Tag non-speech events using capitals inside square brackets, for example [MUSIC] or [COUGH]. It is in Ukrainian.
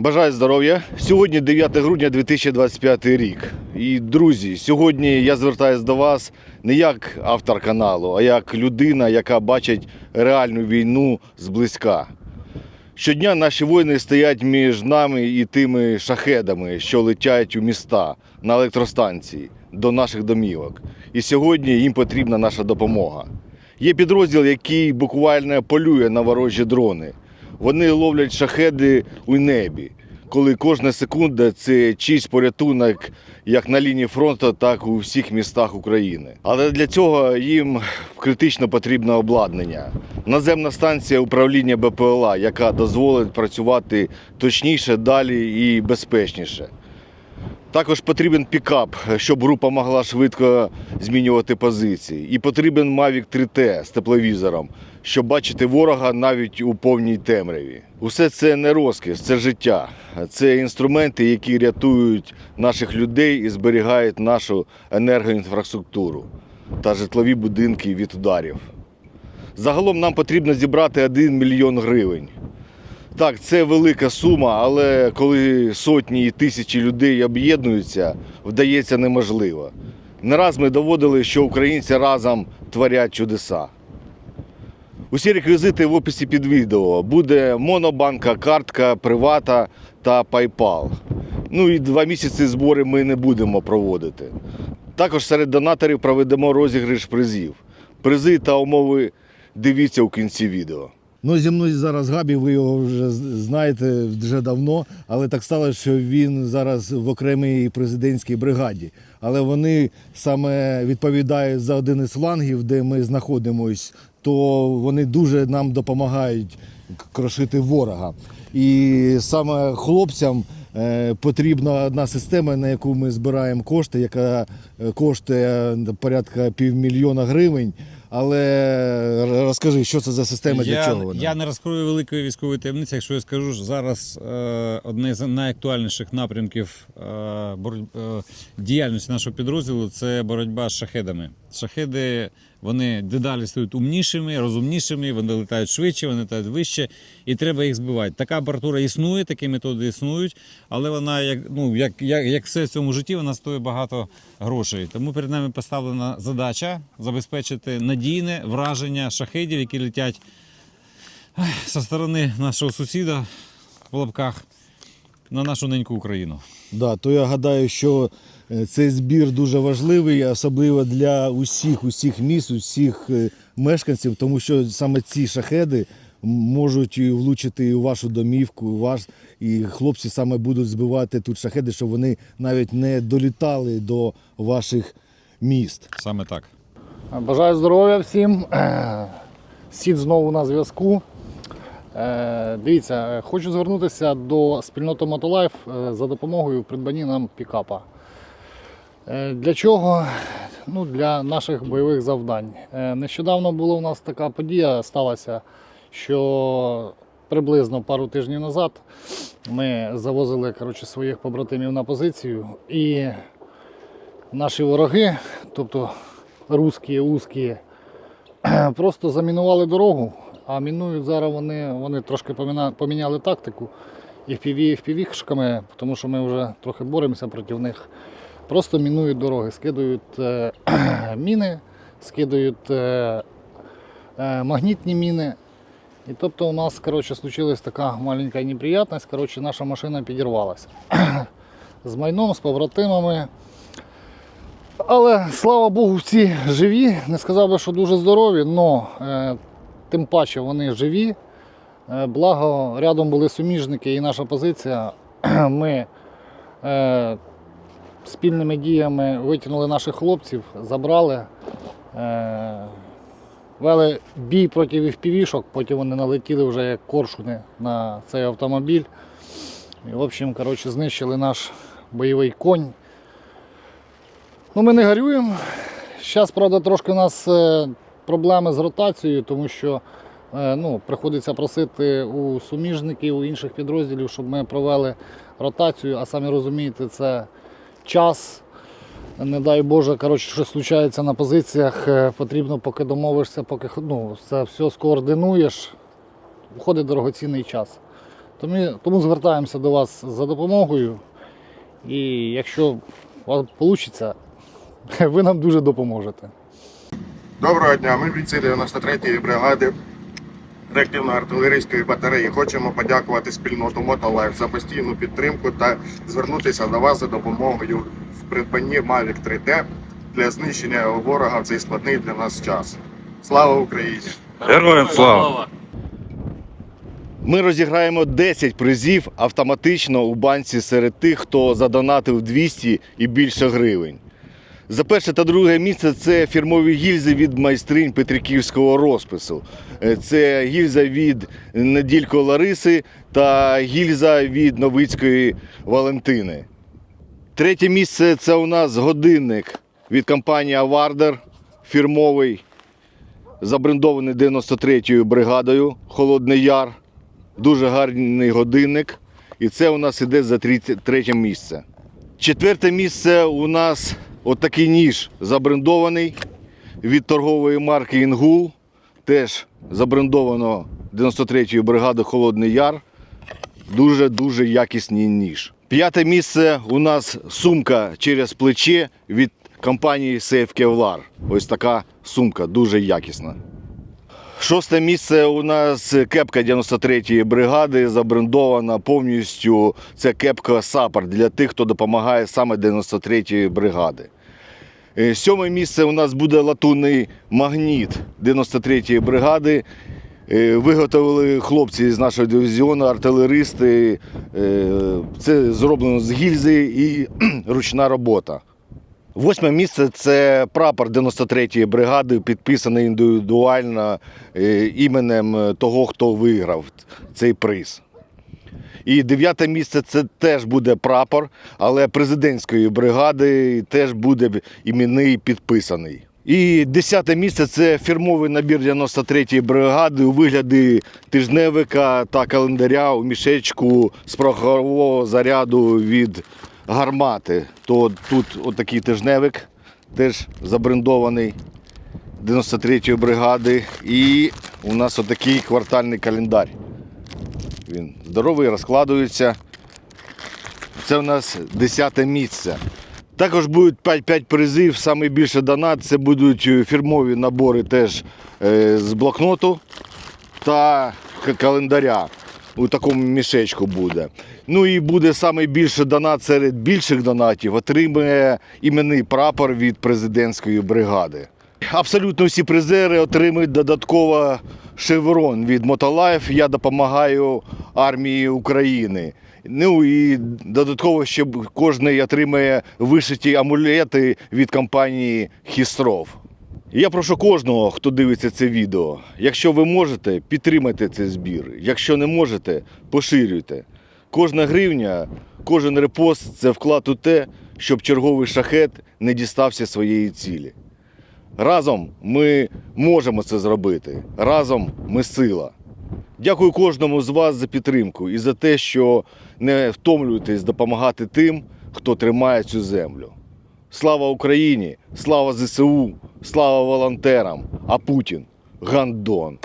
Бажаю здоров'я. Сьогодні 9 грудня 2025 рік. І друзі, сьогодні я звертаюся до вас не як автор каналу, а як людина, яка бачить реальну війну зблизька. Щодня наші воїни стоять між нами і тими шахедами, що летять у міста на електростанції до наших домівок. І сьогодні їм потрібна наша допомога. Є підрозділ, який буквально полює на ворожі дрони. Вони ловлять шахеди у небі, коли кожна секунда це чийсь порятунок як на лінії фронту, так і у всіх містах України. Але для цього їм критично потрібне обладнання. Наземна станція управління БПЛА, яка дозволить працювати точніше, далі і безпечніше. Також потрібен пікап, щоб група могла швидко змінювати позиції. І потрібен Mavic 3T з тепловізором, щоб бачити ворога навіть у повній темряві. Усе це не розкіш, це життя. Це інструменти, які рятують наших людей і зберігають нашу енергоінфраструктуру та житлові будинки від ударів. Загалом нам потрібно зібрати 1 мільйон гривень. Так, це велика сума, але коли сотні і тисячі людей об'єднуються, вдається неможливо. Не раз ми доводили, що українці разом творять чудеса. Усі реквізити в описі під відео. Буде монобанка, картка, привата та PayPal. Ну і два місяці збори ми не будемо проводити. Також серед донаторів проведемо розіграш призів. Призи та умови дивіться у кінці відео. Ну, зі мною зараз Габі, ви його вже знаєте вже давно, але так сталося, що він зараз в окремій президентській бригаді. Але вони саме відповідають за один із флангів, де ми знаходимось, то вони дуже нам допомагають крошити ворога. І саме хлопцям е, потрібна одна система, на яку ми збираємо кошти, яка е, коштує порядка півмільйона гривень. Але розкажи, що це за система для я, чого вона? я не розкрою великої військової таємниці, якщо я скажу, що зараз е, одне з найактуальніших напрямків е, боротьб, е, діяльності нашого підрозділу це боротьба з шахедами. Шахеди вони дедалі стають умнішими, розумнішими, вони летають швидше, вони летають вище, і треба їх збивати. Така апаратура існує, такі методи існують, але вона, як, ну, як, як, як все в цьому житті, вона стоїть багато грошей. Тому перед нами поставлена задача забезпечити надійне враження шахедів, які летять зі сторони нашого сусіда в лапках на нашу неньку Україну. Да, то я гадаю, що цей збір дуже важливий, особливо для усіх, усіх міст, усіх е, мешканців, тому що саме ці шахеди можуть влучити у вашу домівку, у вас, і хлопці саме будуть збивати тут шахеди, щоб вони навіть не долітали до ваших міст. Саме так. Бажаю здоров'я всім. Сід знову на зв'язку. Е, Дивіться, е, хочу звернутися до спільноти Мотолайф е, за допомогою в придбанні нам пікапа. Е, Для чого? Ну, для наших бойових завдань. Е, Нещодавно була у нас така подія сталася, що приблизно пару тижнів назад ми завозили коротше, своїх побратимів на позицію і наші вороги, тобто русські, узкі, [CLEARS THROAT] просто замінували дорогу, а мінують зараз вони, вони трошки поміняли тактику і впіві, впівішками, тому що ми вже трохи боремося проти них. Просто мінують дороги, скидують е, [CLEARS THROAT] міни, скидують е, е, магнітні міни. І тобто у нас коротше, случилась така маленька неприятність, коротше, наша машина підірвалася. [CLEARS THROAT] З майном, з побратимами. Але слава Богу, всі живі. Не сказав би, що дуже здорові, але тим паче вони живі. Е, благо, рядом були суміжники і наша позиція. [CLEARS THROAT] Ми е, спільними діями витягнули наших хлопців, забрали, е, вели бій проти впівішок, потім вони налетіли вже як коршуни на цей автомобіль. І, в общем, коротше, знищили наш бойовий конь. Ну, ми не горюємо. Зараз, правда, трошки у нас е, проблеми з ротацією, тому що е, ну, приходиться просити у суміжників, у інших підрозділів, щоб ми провели ротацію, а самі розумієте, це час. Не дай Боже, коротше, щось случається на позиціях, е, потрібно, поки домовишся, поки ну, це все скоординуєш, входить дорогоцінний час. Тому, тому звертаємося до вас за допомогою. І якщо у вас вийде, [LAUGHS] ви нам дуже допоможете. Доброго дня, ми бійці 93-ї бригади реактивно-артилерійської батареї. Хочемо подякувати спільноту Мотолайф за постійну підтримку та звернутися до вас за допомогою в придбанні Mavic 3T для знищення ворога в цей складний для нас час. Слава Україні! Героям слава! Ми розіграємо 10 призів автоматично у банці серед тих, хто задонатив 200 і більше гривень. За перше та друге місце це фірмові гільзи від майстринь Петриківського розпису. Е, Це гільза від Неділько Лариси та гільза від Новицької Валентини. Третє місце це у нас годинник від компанії Авардер фірмовий, забрендований 93-ю бригадою Холодний Яр. Дуже гарний годинник. І це у нас іде за третє місце. Четверте місце у нас отакий ніж забрендований від торгової марки Інгул. Теж забрендовано 93-ю бригадою Холодний Яр. Дуже-дуже якісний ніж. П'яте місце у нас сумка через плече від компанії Safe Kevlar. Ось така сумка, дуже якісна. Шосте місце у нас кепка 93-ї бригади, забрендована повністю. Це кепка Сапар для тих, хто допомагає саме 93-ї бригади. Е, Сьоме місце у нас буде латунний магніт 93-ї бригади. Е, Виготовили хлопці з нашого дивізіону, артилеристи. Е, Це зроблено з гільзи і [CLEARS THROAT] ручна робота. Восьме місце це прапор 93-ї бригади, підписаний індивідуально іменем того, хто виграв цей приз. І дев'яте місце це теж буде прапор, але президентської бригади теж буде іменний підписаний. І десяте місце це фірмовий набір 93-ї бригади у вигляді тижневика та календаря у мішечку з порохового заряду від гармати. То тут отакий тижневик, теж забрендований 93-ї бригади. І у нас отакий квартальний календар. Він здоровий, розкладується. Це у нас 10 місце. Також будуть 5, 5 призів. Саме донат це будуть е, фірмові набори теж е, з блокноту та календаря. У такому мішечку буде. Ну і буде саме більше донат серед більших донатів. Отримує іменний прапор від президентської бригади. Абсолютно всі призери отримують додатково шеврон від Мотолайф. Я допомагаю армії України. Ну і додатково ще кожен отримає вишиті амулети від компанії Хістров. Я прошу кожного, хто дивиться це відео, якщо ви можете, підтримайте цей збір. Якщо не можете, поширюйте. Кожна гривня, кожен репост це вклад у те, щоб черговий шахет не дістався своєї цілі. Разом ми можемо це зробити. Разом ми сила. Дякую кожному з вас за підтримку і за те, що не втомлюєтесь допомагати тим, хто тримає цю землю. Слава Україні! Слава ЗСУ! Слава волонтерам! А Путін гандон!